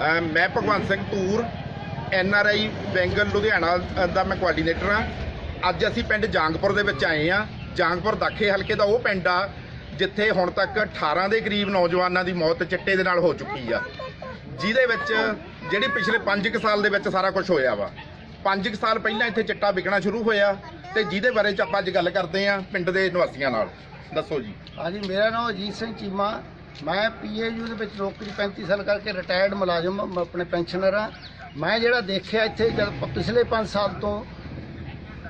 ਮੈਂ Bhagwant Singh Dhur N R I bangle, Ludhiana ਦਾ ਮੈਂ ਕੋਆਰਡੀਨੇਟਰ ਆ ਅੱਜ ਅਸੀਂ ਪਿੰਡ ਜਾਂਗਪੁਰ ਦੇ ਵਿੱਚ ਆਏ ਆ ਜਾਂਗਪੁਰ ਦਾਖੇ ਹਲਕੇ ਦਾ ਉਹ ਪਿੰਡ ਆ, ਜਿੱਥੇ ਹੁਣ ਤੱਕ 18 ਦੇ ਕਰੀਬ ਨੌਜਵਾਨਾਂ ਦੀ ਮੌਤ ਚਿੱਟੇ ਦੇ ਨਾਲ ਹੋ ਚੁੱਕੀ ਆ। ਜਿਹਦੇ ਵਿੱਚ ਜਿਹੜੀ ਪਿਛਲੇ 5 ਸਾਲ ਦੇ ਵਿੱਚ ਸਾਰਾ ਕੁਝ ਹੋਇਆ ਵਾ। 5 ਸਾਲ ਪਹਿਲਾਂ ਇੱਥੇ ਚਿੱਟਾ ਵਿਕਣਾ ਸ਼ੁਰੂ ਹੋਇਆ ਤੇ ਜਿਹਦੇ ਬਾਰੇ ਚ ਆਪਾਂ ਅੱਜ ਗੱਲ ਕਰਦੇ ਆ ਪਿੰਡ ਦੇ ਨਿਵਾਸੀਆਂ ਨਾਲ। ਦੱਸੋ ਜੀ। ਹਾਂਜੀ, ਮੇਰਾ ਨਾਮ ਅਜੀਤ ਸਿੰਘ ਚੀਮਾ। ਮੈਂ ਪੀਏਯੂ ਦੇ ਵਿੱਚ ਨੌਕਰੀ 35 ਸਾਲ ਕਰਕੇ ਰਿਟਾਇਰਡ ਮੁਲਾਜ਼ਮ ਆਪਣੇ ਪੈਨਸ਼ਨਰ ਆ ਮੈਂ ਜਿਹੜਾ ਦੇਖਿਆ ਇੱਥੇ ਜਦ ਪਿਛਲੇ 5 ਸਾਲ ਤੋਂ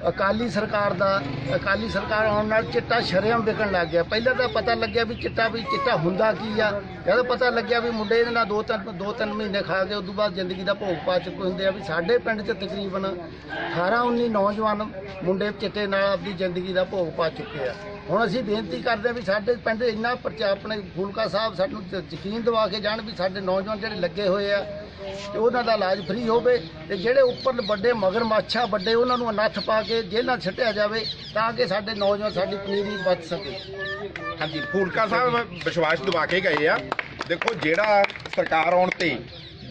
ਅਕਾਲੀ ਸਰਕਾਰ ਦਾ, ਅਕਾਲੀ ਸਰਕਾਰ ਆਉਣ ਨਾਲ ਚਿੱਟਾ ਸ਼ਰੇਆਮ ਵਿਕਣ ਲੱਗ ਗਿਆ। ਪਹਿਲਾਂ ਤਾਂ ਪਤਾ ਲੱਗਿਆ ਵੀ ਚਿੱਟਾ ਵੀ ਚਿੱਟਾ ਹੁੰਦਾ ਕੀ ਆ। ਜਦੋਂ ਪਤਾ ਲੱਗਿਆ ਵੀ ਮੁੰਡੇ ਇਹਦੇ ਨਾਲ ਦੋ ਤਿੰਨ ਦੋ ਤਿੰਨ ਮਹੀਨੇ ਖਾ ਕੇ ਉਦੋਂ ਬਾਅਦ ਜ਼ਿੰਦਗੀ ਦਾ ਭੋਗ ਪਾ ਚੁੱਕੇ ਹੁੰਦੇ ਆ ਵੀ ਸਾਡੇ ਪਿੰਡ 'ਚ ਤਕਰੀਬਨ 18 19 ਨੌਜਵਾਨ ਮੁੰਡੇ ਚਿੱਟੇ ਨਾਲ ਆਪਣੀ ਜ਼ਿੰਦਗੀ ਦਾ ਭੋਗ ਪਾ ਚੁੱਕੇ ਆ। ਹੁਣ ਅਸੀਂ ਬੇਨਤੀ ਕਰਦੇ ਹਾਂ ਵੀ ਸਾਡੇ ਪਿੰਡ ਇੰਨਾ ਪ੍ਰਚਾਰ ਆਪਣੇ ਫੂਲਕਾ ਸਾਹਿਬ ਸਾਨੂੰ ਯਕੀਨ ਦਿਵਾ ਕੇ ਜਾਣ ਵੀ ਸਾਡੇ ਨੌਜਵਾਨ ਜਿਹੜੇ ਲੱਗੇ ਹੋਏ ਆ, ਤੇ ਉਹਨਾਂ ਦਾ ਇਲਾਜ ਫ੍ਰੀ ਹੋਵੇ ਤੇ ਜਿਹੜੇ ਉੱਪਰ ਵੱਡੇ ਮਗਰਮੱਛ ਆ ਵੱਡੇ ਉਹਨਾਂ ਨੂੰ ਅਨੱਥ ਪਾ ਕੇ ਜੇਲ੍ਹਾਂ ਛੱਡਿਆ ਜਾਵੇ ਤਾਂ ਕਿ ਸਾਡੇ ਨੌਜਵਾਨ ਸਾਡੀ ਪਨੀਰੀ ਬਚ ਸਕੇ। ਹਾਂਜੀ, ਫੂਲਕਾ ਸਾਹਿਬ ਵਿਸ਼ਵਾਸ ਦਿਵਾ ਕੇ ਗਏ ਆ। ਦੇਖੋ, ਜਿਹੜਾ ਸਰਕਾਰ ਆਉਣ ਤੇ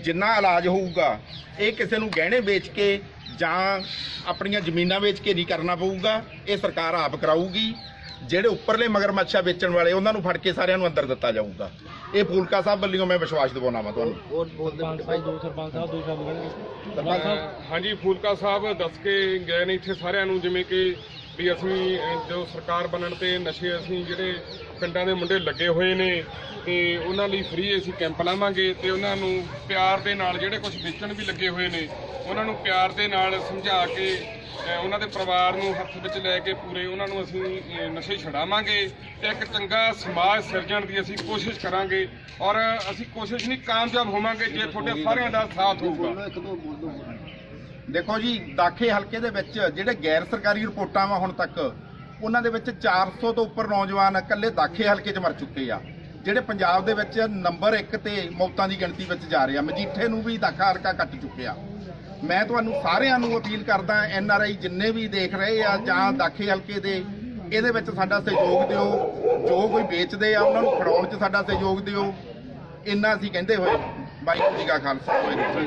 ਜਿੰਨਾ ਇਲਾਜ ਹੋਊਗਾ, ਇਹ ਕਿਸੇ ਨੂੰ ਗਹਿਣੇ ਵੇਚ ਕੇ ਜਾਂ ਆਪਣੀਆਂ ਜ਼ਮੀਨਾਂ ਵੇਚ ਕੇ ਨਹੀਂ ਕਰਨਾ ਪਊਗਾ ਇਹ ਸਰਕਾਰ ਆਪ ਕਰਾਊਗੀ। ਜਿਹੜੇ ਉੱਪਰਲੇ ਮਗਰਮੱਛਾ ਵੇਚਣ ਵਾਲੇ ਉਹਨਾਂ ਨੂੰ ਫੜ ਕੇ ਸਾਰਿਆਂ ਨੂੰ ਅੰਦਰ ਦਿੱਤਾ ਜਾਊਗਾ। ਇਹ ਫੂਲਕਾ ਸਾਹਿਬ ਵੱਲੋਂ ਮੈਂ ਵਿਸ਼ਵਾਸ ਦਿਵਾਉਣਾ ਵਾ ਤੁਹਾਨੂੰ। ਹੋਰ ਬੋਲਦੇ ਮੁੰਡੇ ਭਾਈ ਦੋ ਸਰਪੰਚ ਸਾਹਿਬ ਦੋ ਸ਼ਬਦ ਕਹਿਣਗੇ ਸਰਪੰਚ ਸਾਹਿਬ। ਅਹ ਹਾਂਜੀ ਫੂਲਕਾ ਸਾਹਿਬ ਦੱਸ ਕੇ ਗਏ ਨੇ ਇੱਥੇ ਸਾਰਿਆਂ ਨੂੰ ਜਿਵੇਂ ਕਿ ਵੀ ਅਸੀਂ ਜੋ ਸਰਕਾਰ ਬਣਨ ਤੇ ਨਸ਼ੇ ਅਸੀਂ ਜਿਹੜੇ ਪਿੰਡਾਂ ਦੇ ਮੁੰਡੇ ਲੱਗੇ ਹੋਏ ਨੇ, ਤੇ ਉਹਨਾਂ ਲਈ ਫ੍ਰੀ ਅਸੀਂ ਕੈਂਪ ਲਾਵਾਂਗੇ ਤੇ ਉਹਨਾਂ ਨੂੰ ਪਿਆਰ ਦੇ ਨਾਲ ਜਿਹੜੇ ਕੁਝ ਵੇਚਣ ਵੀ ਲੱਗੇ ਹੋਏ ਨੇ, ਉਹਨਾਂ ਨੂੰ ਪਿਆਰ ਦੇ ਨਾਲ ਸਮਝਾ ਕੇ ਉਹਨਾਂ ਦੇ ਪਰਿਵਾਰ ਨੂੰ ਹੱਥ ਵਿੱਚ ਲੈ ਕੇ ਪੂਰੇ ਉਹਨਾਂ ਨੂੰ ਅਸੀਂ ਨਸ਼ੇ ਛਡਾਵਾਂਗੇ ਤੇ ਇੱਕ ਚੰਗਾ ਸਮਾਜ ਸਿਰਜਣ ਦੀ ਅਸੀਂ ਕੋਸ਼ਿਸ਼ ਕਰਾਂਗੇ ਔਰ ਅਸੀਂ ਕੋਸ਼ਿਸ਼ ਨਹੀਂ, ਕਾਮਯਾਬ ਹੋਵਾਂਗੇ ਜੇ ਤੁਹਾਡੇ ਸਾਰਿਆਂ ਦਾ ਸਾਥ ਹੋਊਗਾ। ਦੇਖੋ ਜੀ, ਦਾਖੇ ਹਲਕੇ ਦੇ ਵਿੱਚ ਜਿਹੜੇ ਗੈਰ ਸਰਕਾਰੀ ਰਿਪੋਰਟਾਂ ਵਾ ਹੁਣ ਤੱਕ, ਉਹਨਾਂ ਦੇ ਵਿੱਚ 400 ਤੋਂ ਉੱਪਰ ਨੌਜਵਾਨ ਇਕੱਲੇ ਦਾਖੇ ਹਲਕੇ 'ਚ ਮਰ ਚੁੱਕੇ ਆ। ਜਿਹੜੇ ਪੰਜਾਬ ਦੇ ਵਿੱਚ ਨੰਬਰ 1 ਤੇ ਮੌਤਾਂ ਦੀ ਗਿਣਤੀ ਵਿੱਚ ਜਾ ਰਹੇ ਆ, ਮਜੀਠੇ ਨੂੰ ਵੀ ਦਾਖਾ ਹਲਕਾ ਕੱਟ ਚੁੱਕਿਆ। ਮੈਂ ਤੁਹਾਨੂੰ ਸਾਰਿਆਂ ਨੂੰ ਅਪੀਲ ਕਰਦਾ, ਐਨ ਆਰ ਆਈ ਜਿੰਨੇ ਵੀ ਦੇਖ ਰਹੇ ਆ ਜਾਂ ਦਾਖੇ ਹਲਕੇ ਦੇ, ਇਹਦੇ ਵਿੱਚ ਸਾਡਾ ਸਹਿਯੋਗ ਦਿਓ। ਜੋ ਕੋਈ ਵੇਚਦੇ ਆ, ਉਹਨਾਂ ਨੂੰ ਫੜਾਉਣ 'ਚ ਸਾਡਾ ਸਹਿਯੋਗ ਦਿਓ। ਇੰਨਾ ਅਸੀਂ ਕਹਿੰਦੇ ਹੋਏ। ਵਾਹਿਗੁਰੂ ਜੀ ਕਾ ਖਾਲਸਾ, ਵਾਹਿਗੁਰੂ